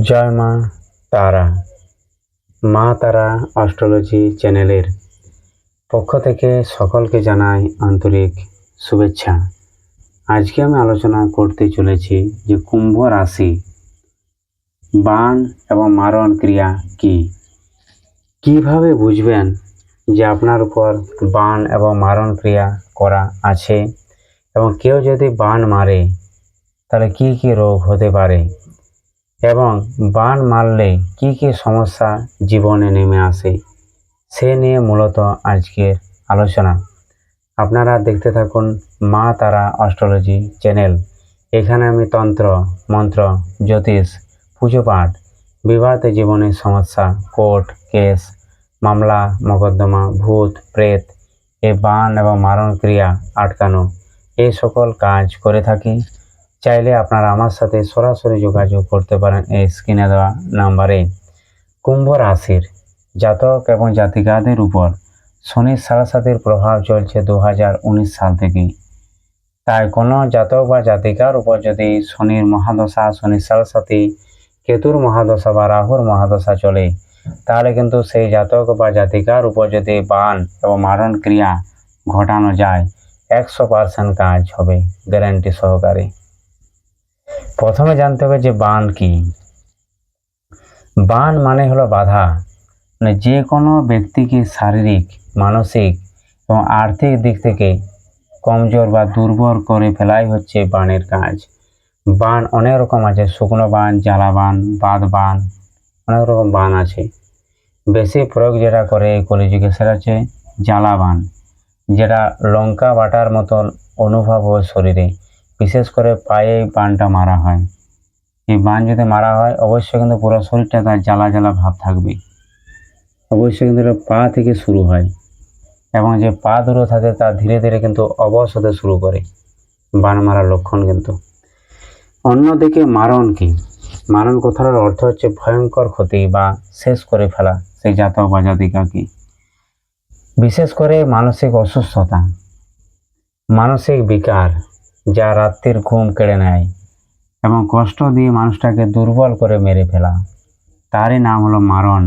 জয় মা তারা। মা তারা অস্ট্রোলজি চ্যানেলের পক্ষ থেকে সকলকে জানাই আন্তরিক শুভেচ্ছা। আজকে আমি আলোচনা করতে চলেছি যে কুম্ভ রাশি বান এবং মারণ ক্রিয়া কি? কীভাবে বুঝবেন যে আপনার উপর বান এবং মারণ ক্রিয়া করা আছে? এবং কেউ যদি বান মারে, তাহলে কি কি রোগ হতে পারে? এবং বান মারলে কি কি সমস্যা জীবনে নেমে আসে, সে নিয়ে মূলত আজকের আলোচনা। আপনারা দেখতে থাকুন মা তারা অস্ট্রোলজি চ্যানেল। এখানে আমি তন্ত্র, মন্ত্র, জ্যোতিষ, পুজো পাঠ বিবাহ জীবনের সমস্যা, কোর্ট, কেস, মামলা, মকদ্দমা, ভূত, প্রেত, এ বান এবং মারণ ক্রিয়া আটকানো এই সকল কাজ করে থাকি। চাইলে আপনারা আমার সাথে সরাসরি যোগাযোগ করতে পারেন এই স্ক্রিনে দেওয়া নাম্বারে। কুম্ভ রাশির জাতক এবং জাতিকাদের উপর শনির সারাসাতির প্রভাব চলছে দু হাজার উনিশ সাল থেকে তাই কোনো জাতক বা জাতিকার উপর যদি শনির মহাদশা শনির সারাসাতি, কেতুর মহাদশা বা রাহুর মহাদশা চলে, তাহলে কিন্তু সেই জাতক বা জাতিকার উপর যদি বান এবং মারণ ক্রিয়া ঘটানো যায়, একশো পার্সেন্ট কাজ হবে, গ্যারান্টি সহকারে। প্রথমে জানতে হবে যে বান কি। বান মানে হলো বাধা। মানে যে কোনো ব্যক্তিকে শারীরিক, মানসিক এবং আর্থিক দিক থেকে কমজোর বা দুর্বল করে ফেলাই হচ্ছে বানের কাজ। বান অনেক রকম আছে, শুকনো বান, জ্বালা বান বাদ বান, অনেক রকম বান আছে। বেশি প্রয়োগ যেটা করে কলিযুগে সেটা হচ্ছে জ্বালা বান, যেটা লঙ্কা বাটার মতন অনুভব হয় শরীরে। বিশেষ করে পায়ে এই বানটা মারা হয়। এই বান যদি মারা হয়, অবশ্যই কিন্তু পুরো শরীরটা তার জ্বালা জ্বালা ভাব থাকবে অবশ্যই কিন্তু এটা পা থেকে শুরু হয় এবং যে পা দূরে থাকে, তা ধীরে ধীরে কিন্তু অবশ হতে শুরু করে। বান মারার লক্ষণ কিন্তু। অন্যদিকে মারণ কি? মারণ কথার অর্থ হচ্ছে ভয়ঙ্কর ক্ষতি বা শেষ করে ফেলা সেই জাতক বা জাতিকাকে বিশেষ করে মানসিক অসুস্থতা, মানসিক বিকার যা রাত্রির ঘুম কেড়ে নেয় এবং কষ্ট দিয়ে মানুষটাকে দুর্বল করে মেরে ফেলা। তারই নাম হলো মারণ।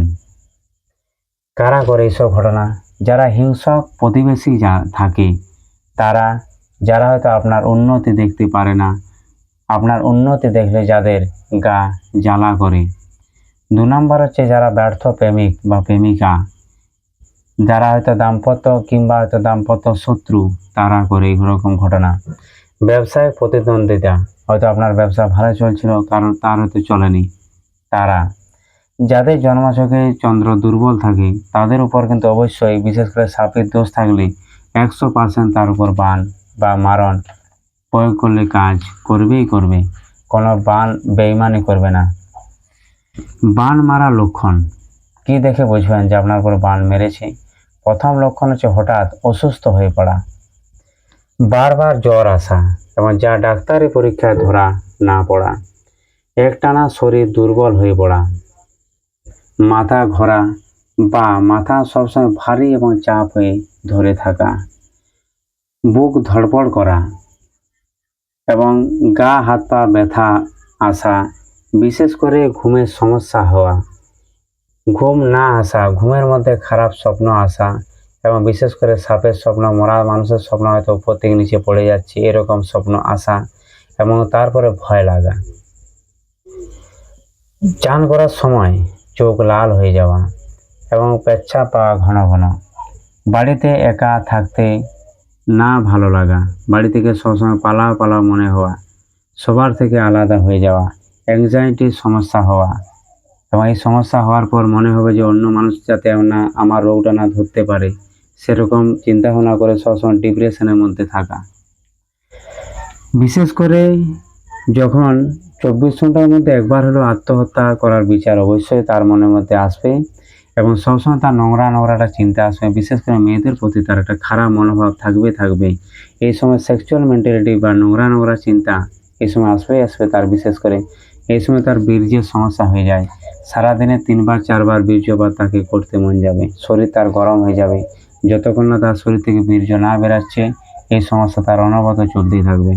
কারা করে এইসব ঘটনা? যারা হিংসক প্রতিবেশী যা থাকে, তারা, যারা হয়তো আপনার উন্নতি দেখতে পারে না, আপনার উন্নতি দেখলে যাদের গা জ্বালা করে। দু নম্বর হচ্ছে যারা ব্যর্থ প্রেমিক বা প্রেমিকা, যারা হয়তো দাম্পত্য কিংবা হয়তো দাম্পত্য শত্রু, তারা করে এইরকম ঘটনা। ব্যবসায় প্রতিদ্বন্দ্বিতা। হয়তো আপনার ব্যবসা ভালো চলছিল, কারণ তার হয়তো চলেনি তারা। যাদের জন্মাচকে চন্দ্র দুর্বল থাকে, তাদের উপর কিন্তু অবশ্যই বিশেষ করে সাপের দোষ থাকলে একশো পার্সেন্ট তার উপর বান বা মারণ প্রয়োগ করলে কাজ করবেই করবে। কোনো বান বেইমানি করবে না। বান মারা লক্ষণ। কি দেখে বুঝবেন যে আপনার উপর বান মেরেছে? প্রথম লক্ষণ হচ্ছে হঠাৎ অসুস্থ হয়ে পড়া। বারবার জ্বর আসা এবং যা ডাক্তারি পরীক্ষায় ধরা না পড়া, একটানা শরীর দুর্বল হয়ে পড়া, মাথা ঘোরা বা মাথা সবসময় ভারী এবং চাপ হয়ে ধরে থাকা, বুক ধড়পড় করা এবং গা হাত পা ব্যথা আসা, বিশেষ করে ঘুমের সমস্যা হওয়া, ঘুম না আসা, ঘুমের মধ্যে খারাপ স্বপ্ন আসা এবং বিশেষ করে সাপের স্বপ্ন, মরা মানুষের স্বপ্ন হয়তো উপর থেকে নিচে পড়ে যাচ্ছে, এরকম স্বপ্ন আসা এবং তারপরে ভয় লাগা। চান করার সময় চোখ লাল হয়ে যাওয়া এবং পেচ্ছাপ পাওয়া ঘন ঘন। বাড়িতে একা থাকতে না ভালো লাগা, বাড়ি থেকে সবসময় পালা পালা মনে হওয়া, সবার থেকে আলাদা হয়ে যাওয়া অ্যাংজাইটির সমস্যা হওয়া এবং এই সমস্যা হওয়ার পর মনে হবে যে অন্য মানুষ যাতে না আমার রোগটা না ধরতে পারে। সেরকম চিন্তা ভাবনা করে সবসময় ডিপ্রেশনের মধ্যে থাকা। বিশেষ করে যখন চব্বিশ ঘণ্টার মধ্যে একবার হলেও আত্মহত্যা করার বিচার অবশ্যই তার মনের মধ্যে আসবে এবং সবসময় তার নোংরা নোংরা একটা চিন্তা আসবে। বিশেষ করে মেয়েদের প্রতি তার একটা খারাপ মনোভাব থাকবে থাকবে। এই সময় সেক্সুয়াল মেন্টালিটি বা নোংরা নোংরা চিন্তা এই সময় আসবেই আসবে তার বিশেষ করে। এই সময় তার বীর্যের সমস্যা হয়ে যায়। সারাদিনে তিনবার, চারবার বীর্যপাত তাকে করতে মন যাবে। শরীর তার গরম হয়ে যাবে। যতক্ষণ না তার শরীর থেকে বীর্য না বেরাচ্ছে, এই সমস্যা তার অনবরত চলতেই থাকবে।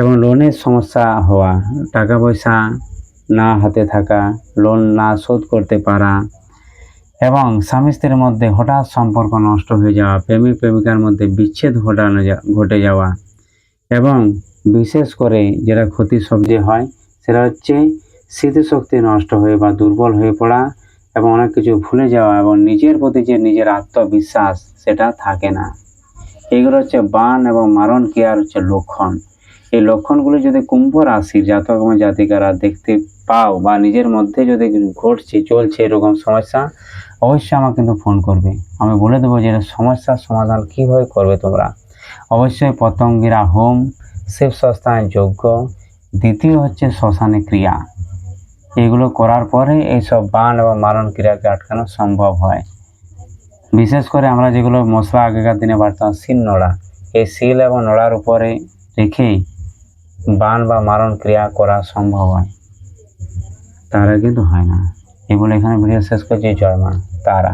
এবং লোনের সমস্যা হওয়া টাকা পয়সা না হাতে থাকা লোন না শোধ করতে পারা, এবং স্বামী স্ত্রীর মধ্যে হঠাৎ সম্পর্ক নষ্ট হয়ে যাওয়া, প্রেমিক প্রেমিকার মধ্যে বিচ্ছেদ ঘটানো ঘটে যাওয়া, এবং বিশেষ করে যেটা ক্ষতি সবচেয়ে হয়, সেটা হচ্ছে স্মৃতিশক্তি নষ্ট হয়ে বা দুর্বল হয়ে পড়া এবং অনেক কিছু ভুলে যাওয়া এবং নিজের প্রতি যে নিজের আত্মবিশ্বাস, সেটা থাকে না। এগুলো হচ্ছে বান এবং মারণ ক্রিয়ার হচ্ছে লক্ষণ। এই লক্ষণগুলো যদি কুম্ভ রাশির জাতক এবং জাতিকারা দেখতে পাও বা নিজের মধ্যে যদি ঘটছে, চলছে এরকম সমস্যা, অবশ্যই আমাকে কিন্তু ফোন করবে। আমি বলে দেবো যে সমস্যার সমাধান কীভাবে করবে তোমরা। অবশ্যই পতঙ্গিরা হোম, শিব সস্থানের যোগ্য দ্বিতীয় হচ্ছে শ্মশানে ক্রিয়া। এগুলো করার পরে এইসব বান এবং মারণ ক্রিয়াকে আটকানো সম্ভব হয়। বিশেষ করে আমরা যেগুলো মশলা আগেকার দিনে বাড়তাম, শিল নোড়া। এই শিল এবং নোড়ার উপরে রেখেই বান বা মারণ ক্রিয়া করা সম্ভব হয়। তারা কিন্তু হয় না। এগুলো এখানে ভিডিও শেষ করছি, জয় মা, তারা।